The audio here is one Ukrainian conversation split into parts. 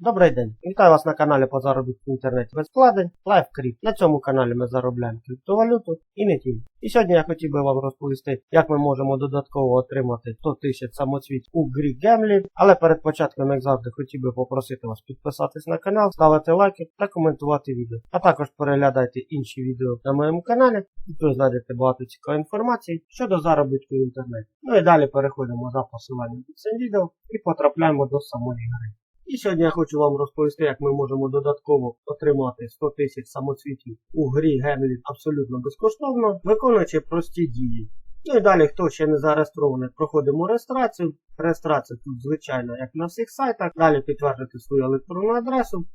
Добрий день! Вітаю вас на каналі по заробітку в інтернеті без вкладень LiveCrypt. На цьому каналі ми заробляємо криптовалюту і не тільки. І сьогодні я хотів би вам розповісти, як ми можемо додатково отримати 100 тисяч самоцвіт у грі Гемлі. Але перед початком, як завжди, хотів би попросити вас підписатись на канал, ставити лайки та коментувати відео. А також переглядайте інші відео на моєму каналі, і тут знайдете багато цікавої інформації щодо заробітку в інтернеті. Ну і далі переходимо за посиланням під цим відео і потрапляємо до самої гри. І сьогодні я хочу вам розповісти, як ми можемо додатково отримати 100 тисяч самоцвітів у грі Гемліт абсолютно безкоштовно, виконуючи прості дії. Ну і далі, хто ще не зареєстрований, проходимо реєстрацію. Реєстрація тут звичайно, як на всіх сайтах. Далі підтвердити свою електронну адресу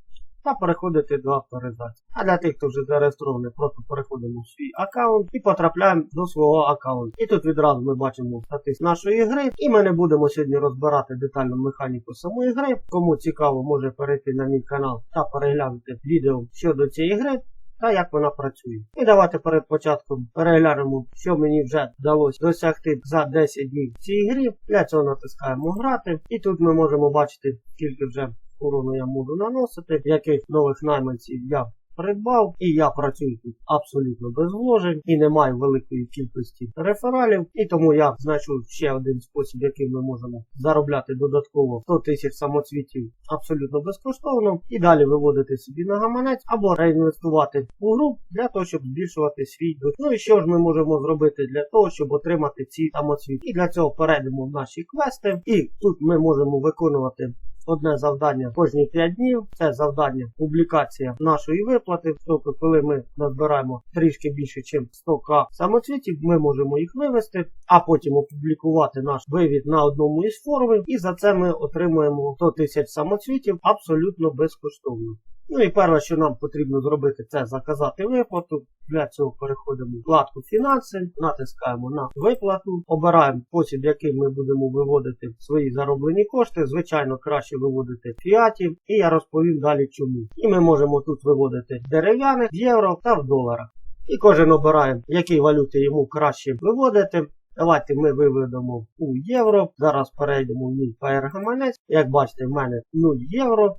та переходити до авторизації. А для тих, хто вже зареєстрований, просто переходимо в свій аккаунт і потрапляємо до свого аккаунту. І тут відразу ми бачимо статистику нашої гри. І ми не будемо сьогодні розбирати детальну механіку самої гри. Кому цікаво, може перейти на мій канал та переглянути відео щодо цієї гри. Та як вона працює. І давайте перед початком переглянемо, що мені вже вдалося досягти за 10 днів в цій грі. Для цього натискаємо грати. І тут ми можемо бачити, скільки вже урону я можу наносити, яких нових найманців я придбав. І я працюю тут абсолютно без вложень і не маю великої кількості рефералів. І тому я знайшов ще один спосіб, яким ми можемо заробляти додатково 100 тисяч самоцвітів абсолютно безкоштовно. І далі виводити собі на гаманець або реінвестувати у гру для того, щоб збільшувати свій дохід. Ну і що ж ми можемо зробити для того, щоб отримати ці самоцвіти. І для цього перейдемо в наші квести. І тут ми можемо виконувати одне завдання кожні 5 днів. Це завдання публікація нашої виплати. Тобто, коли ми назбираємо трішки більше, ніж 100к самоцвітів, ми можемо їх вивести, а потім опублікувати наш вивід на одному із форумів. І за це ми отримуємо 100 тисяч самоцвітів абсолютно безкоштовно. Ну і перше, що нам потрібно зробити, це заказати виплату. Для цього переходимо в вкладку фінанси, натискаємо на виплату, обираємо спосіб, яким ми будемо виводити свої зароблені кошти. Звичайно, краще виводити в фіаті, і я розповім далі чому. І ми можемо тут виводити дерев'яних, в євро та в доларах. І кожен обирає, які валюти йому краще виводити. Давайте ми виведемо у євро. Зараз перейдемо в мій гаманець. Як бачите, в мене 0 євро.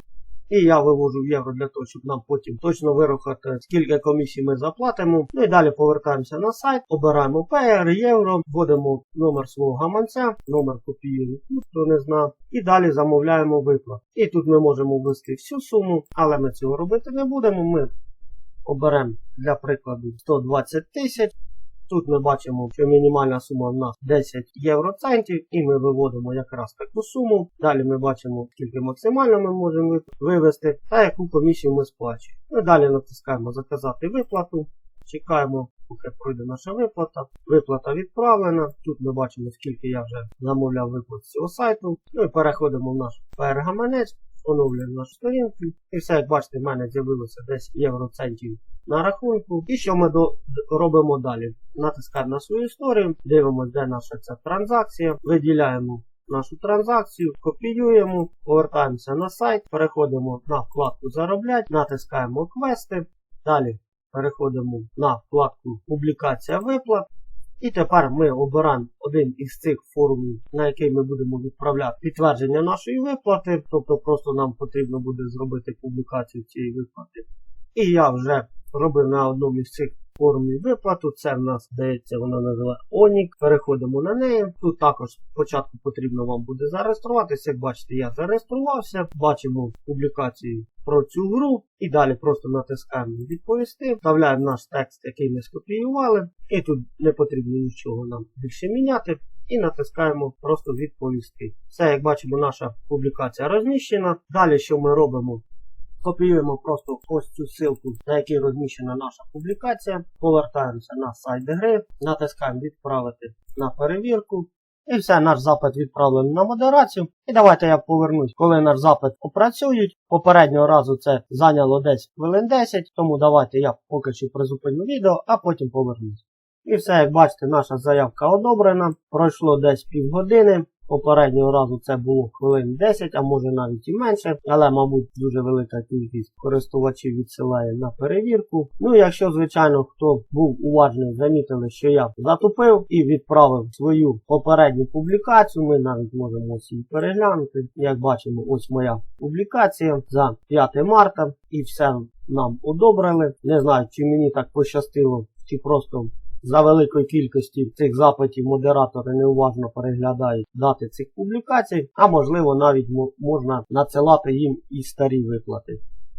І я вивожу євро для того, щоб нам потім точно вирахувати, скільки комісій ми заплатимо. Ну і далі повертаємося на сайт, обираємо PR, євро, вводимо номер свого гаманця, номер копіюємо, хто не знав. І далі замовляємо виплат. І тут ми можемо ввести всю суму, але ми цього робити не будемо. Ми оберемо для прикладу 120 тисяч. Тут ми бачимо, що мінімальна сума в нас 10 євроцентів, і ми виводимо якраз таку суму. Далі ми бачимо, скільки максимально ми можемо вивести та яку комісію ми сплачуємо. Ми далі натискаємо Заказати виплату. Чекаємо, поки пройде наша виплата. Виплата відправлена. Тут ми бачимо, скільки я вже замовляв виплат з цього сайту. Ну і переходимо в наш пергаманець, встановлюємо нашу сторінку. І все, як бачите, в мене з'явилося 10 євроцентів на рахунку. І що ми до, робимо далі? Натискаємо на свою історію, дивимося, де наша ця транзакція, виділяємо нашу транзакцію, копіюємо, повертаємося на сайт, переходимо на вкладку Зароблять, натискаємо квести. Далі переходимо на вкладку Публікація виплат. І тепер ми обираємо один із цих форумів, на який ми будемо відправляти підтвердження нашої виплати. Тобто просто нам потрібно буде зробити публікацію цієї виплати. І я вже робив на одному із цих форумів виплату. Це в нас здається, вона називає Онік. Переходимо на неї. Тут також спочатку потрібно вам буде зареєструватися. Як бачите, я зареєструвався. Бачимо публікацію про цю гру. І далі просто натискаємо відповісти. Вставляємо наш текст, який ми скопіювали. І тут не потрібно нічого нам більше міняти. І натискаємо просто відповісти. Все, як бачимо, наша публікація розміщена. Далі, що ми робимо? Копіюємо просто ось цю ссылку, на якій розміщена наша публікація. Повертаємося на сайт гри, натискаємо відправити на перевірку. І все, наш запит відправлений на модерацію. І давайте я повернусь, коли наш запит опрацюють. Попереднього разу це зайняло десь хвилин 10, тому давайте я поки що призупиню відео, а потім повернусь. І все, як бачите, наша заявка одобрена. Пройшло десь півгодини. Попереднього разу це було хвилин 10, а може навіть і менше, але, мабуть, дуже велика кількість користувачів відсилає на перевірку. Ну, якщо, звичайно, хто був уважний, замітили, що я затупив і відправив свою попередню публікацію, ми навіть можемо ось її переглянути. Як бачимо, ось моя публікація за 5 марта, і все нам одобрили. Не знаю, чи мені так пощастило, чи просто за великої кількості цих запитів модератори неуважно переглядають дати цих публікацій, а можливо навіть можна надсилати їм і старі виплати.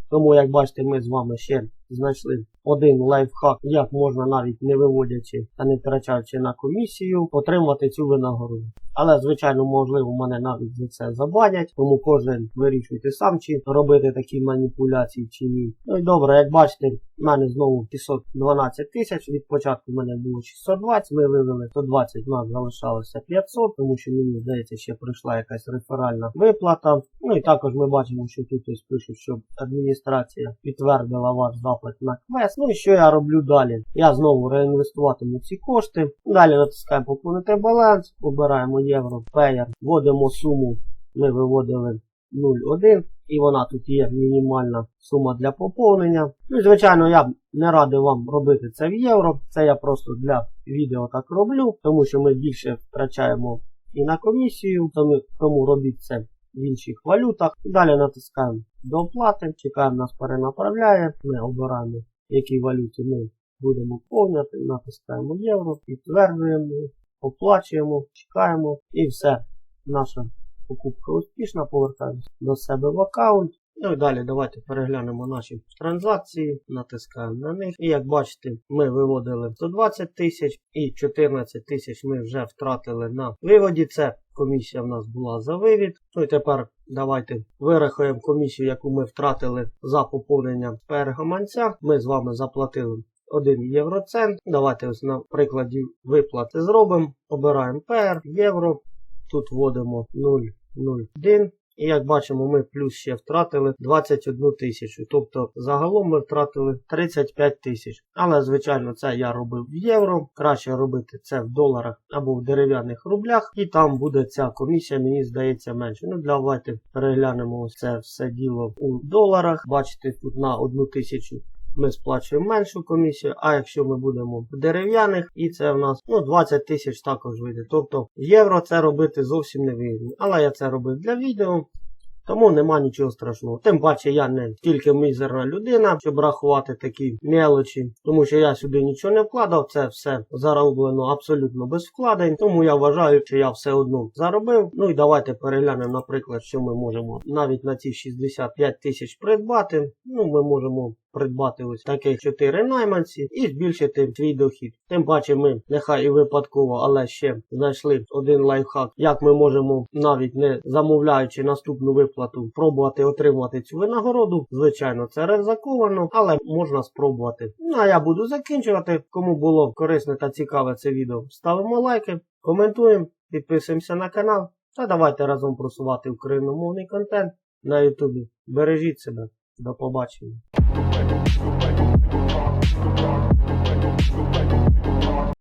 Тому, як бачите, ми з вами ще знайшли один лайфхак, як можна навіть не виводячи та не втрачаючи на комісію, отримати цю винагороду. Але, звичайно, можливо, мене навіть за це забанять, тому кожен вирішуйте сам, чи робити такі маніпуляції чи ні. Ну і добре, як бачите, в мене знову 512 тисяч. Від початку в мене було 620, ми вивели 120, у нас залишалося 500, тому що мені здається, ще прийшла якась реферальна виплата. Ну і також ми бачимо, що тут ось пишуть, що адміністрація підтвердила ваш запит на квест. Ну і що я роблю далі? Я знову реінвестуватиму ці кошти. Далі натискаємо поповнити баланс, обираємо євро, пеєр, вводимо суму. Ми виводили 0,1 і вона тут є мінімальна сума для поповнення. Ну звичайно, я б не радив вам робити це в євро. Це я просто для відео так роблю, тому що ми більше втрачаємо і на комісію, тому робіть це в інших валютах. Далі натискаємо до оплати, чекаємо, нас перенаправляє. Ми обираємо, в якій валюті ми будемо повняти, натискаємо євро, підтверджуємо, оплачуємо, чекаємо і все. Наша покупка успішна, повертаємося до себе в аккаунт. Ну і далі давайте переглянемо наші транзакції, натискаємо на них. І як бачите, ми виводили 120 тисяч і 14 тисяч ми вже втратили на виводі. Це комісія в нас була за вивід. Ну і тепер давайте вирахуємо комісію, яку ми втратили за поповнення пергаманця. Ми з вами заплатили 1 євроцент. Давайте ось на прикладі виплати зробимо. Обираємо PR, євро. Тут вводимо 0,01. І як бачимо, ми плюс ще втратили 21 тисячу. Тобто загалом ми втратили 35 тисяч. Але, звичайно, це я робив в євро. Краще робити це в доларах або в дерев'яних рублях. І там буде ця комісія, мені здається, менше. Ну, давайте переглянемо це все діло у доларах. Бачите, тут на 1 тисячу ми сплачуємо меншу комісію, а якщо ми будемо в дерев'яних, і це в нас ну, 20 тисяч також вийде. Тобто євро це робити зовсім не вигідно. Але я це робив для відео. Тому нема нічого страшного. Тим паче я не тільки мізерна людина, щоб рахувати такі мелочі, тому що я сюди нічого не вкладав, це все зароблено абсолютно без вкладень. Тому я вважаю, що я все одно заробив. Ну і давайте переглянемо, наприклад, що ми можемо навіть на ці 65 тисяч придбати. Ну, ми можемо придбати ось таких 4 найманці і збільшити свій дохід. Тим паче ми нехай і випадково, але ще знайшли один лайфхак, як ми можемо навіть не замовляючи наступну виплату, пробувати отримати цю винагороду. Звичайно, це ризиковано, але можна спробувати. Ну а я буду закінчувати. Кому було корисне та цікаве це відео, ставимо лайки, коментуємо, підписуємося на канал та давайте разом просувати україномовний контент на Ютубі. Бережіть себе. До побачення.